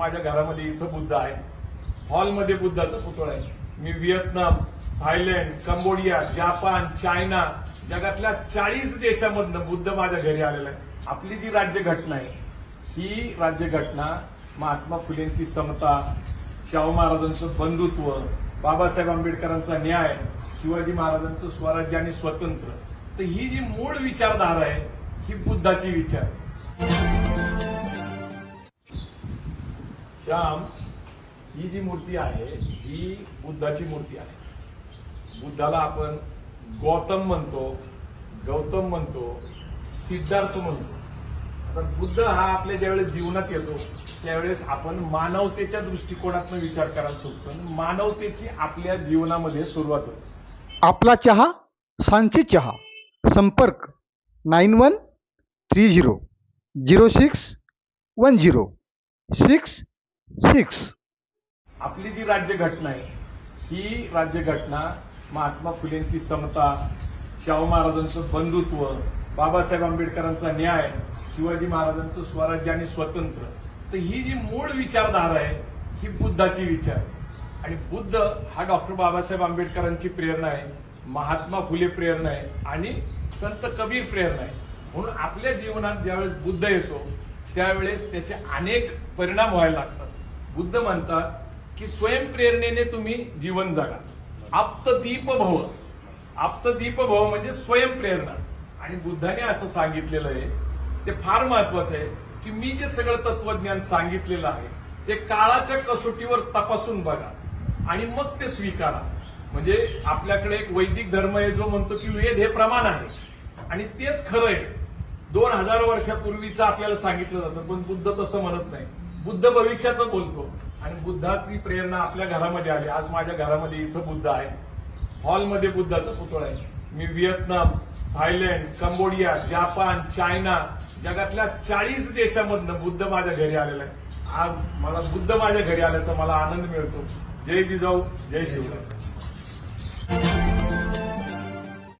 माझ्या घरामध्ये इथं बुद्ध आहे. हॉलमध्ये बुद्धाचा पुतळा आहे. मी Vietnam Thailand Cambodia Japan China जगातल्या चाळीस देशामधनं बुद्ध माझ्या घरी आलेला आहे. आपली जी राज्यघटना आहे ही राज्यघटना महात्मा फुलेंची समता शाहू महाराजांचं बंधुत्व बाबासाहेब आंबेडकरांचा न्याय शिवाजी महाराजांचं स्वराज्य आणि स्वतंत्र तर ही जी मूळ विचारधारा आहे ही बुद्धाची विचार श्याम ही जी मूर्ती आहे ही बुद्धाची मूर्ती आहे. बुद्धाला आपण गौतम म्हणतो गौतम म्हणतो सिद्धार्थ म्हणतो. आता बुद्ध हा आपल्या ज्यावेळेस जीवनात येतो त्यावेळेस आपण मानवतेच्या दृष्टिकोनातून विचार करायला सुटतो मानवतेची आपल्या जीवनामध्ये सुरुवात होते. आपला चहा सांची चहा. संपर्क nine one three zero zero six one zero. Six six. आपली जी राज्यघटना आहे ही राज्यघटना महात्मा फुलेंची समता शाहू महाराजांचं बंधुत्व बाबासाहेब आंबेडकरांचा न्याय शिवाजी महाराजांचं स्वराज्य आणि स्वतंत्र तर ही जी मूळ विचारधारा आहे ही बुद्धाची विचार. आहे आणि बुद्ध हा डॉक्टर बाबासाहेब आंबेडकरांची प्रेरणा आहे महात्मा फुले प्रेरणा आहे आणि संत कबीर प्रेरणा आहे. म्हणून आपल्या जीवनात ज्यावेळेस बुद्ध येतो त्यावेळेस त्याचे अनेक परिणाम व्हायला लागतात. बुद्ध म्हणतात की स्वयंप्रेरणेने तुम्ही जीवन जगा. आप्तदीप भव. आप्तदीप भव म्हणजे स्वयंप्रेरणा आणि बुद्धाने असं सांगितलेलं आहे ते फार महत्वाचं आहे की मी जे सगळं तत्वज्ञान सांगितलेलं आहे ते काळाच्या कसोटीवर तपासून बघा. आणि मग ते स्वीकारा. म्हणजे आपल्याकडे एक वैदिक धर्म आहे जो म्हणतो की वेद हे प्रमाण आहे. आणि तेच खरं आहे. दोन हजार वर्षापूर्वीचं आपल्याला सांगितलं जातं पण बुद्ध तसं म्हणत नाही. बुद्ध भविष्याचं बोलतो. आणि बुद्धाची प्रेरणा आपल्या घरामध्ये आली. आज माझ्या घरामध्ये इथं बुद्ध आहे. हॉलमध्ये बुद्धाचा पुतळा आहे. मी Vietnam Thailand Cambodia Japan China जगातल्या चाळीस देशामधनं बुद्ध माझ्या घरी आलेला आहे. आज मला बुद्ध माझ्या घरी आल्याचा मला आनंद मिळतो. जय जिजाऊ जय शिवराय.